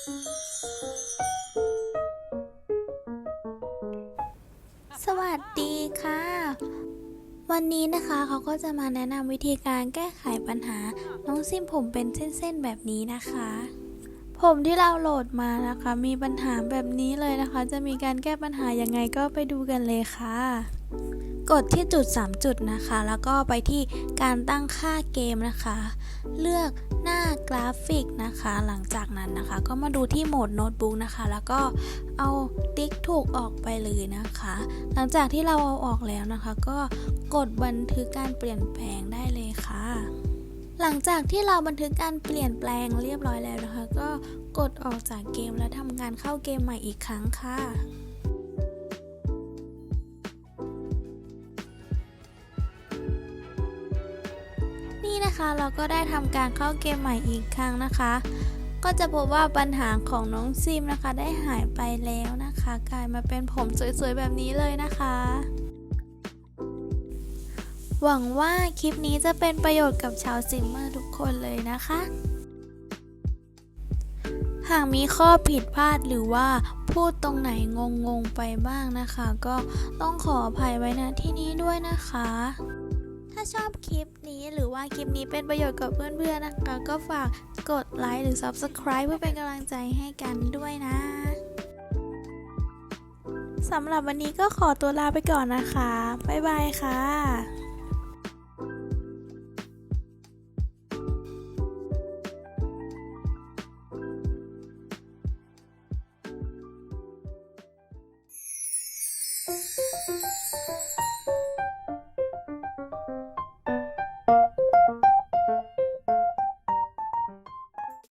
สวัสดีค่ะ วันนี้นะคะเขาก็จะมาแนะนำวิธีการแก้ไขปัญหา น้องซิมผมเป็นเส้นๆแบบนี้นะคะ ผมที่เราโหลดมานะคะ มีปัญหาแบบนี้เลยนะคะ จะมีการแก้ปัญหายังไงก็ไปดูกันเลยค่ะ กดที่จุด 3 จุดนะคะ แล้วก็ไปที่การตั้งค่าเกมนะคะ เลือกหน้ากราฟิกนะคะ หลังจากนั้นนะคะ ก็มาดูที่โหมดโน้ตบุ๊กนะคะ แล้วก็เอาติ๊กถูกออกไปเลยนะคะ หลังจากที่เราเอาออกแล้วนะคะ ก็กดบันทึกการเปลี่ยนแปลงได้เลยค่ะหลังจากที่เราบันทึกการเปลี่ยนแปลงเรียบร้อยแล้วนะคะ ก็กดออกจากเกมและทำการเข้าเกมใหม่อีกครั้งค่ะ นี่นะคะเราก็ได้ทำการเข้าเกมใหม่อีกครั้งนะคะ ก็จะพบว่าปัญหาของน้องซิมนะคะ ได้หายไปแล้วนะคะ กลายมาเป็นผมสวยๆแบบนี้เลยนะคะ หวังว่าคลิปนี้จะเป็นประโยชน์กับชาวซิมเมอร์ทุกคนเลยนะคะหากมีข้อผิดพลาดหรือว่าพูดตรงไหนงงๆไปบ้างนะคะ ก็ต้องขออภัยไว้ณที่นี้ด้วยนะคะ ถ้าชอบคลิปนี้หรือว่าคลิปนี้เป็นประโยชน์กับเพื่อนๆนะคะ ก็ฝากกดไลค์หรือ Subscribe เพื่อเป็นกำลังใจให้กันด้วยนะสำหรับวันนี้ก็ขอตัวลาไปก่อนนะคะ บ๊ายบายค่ะ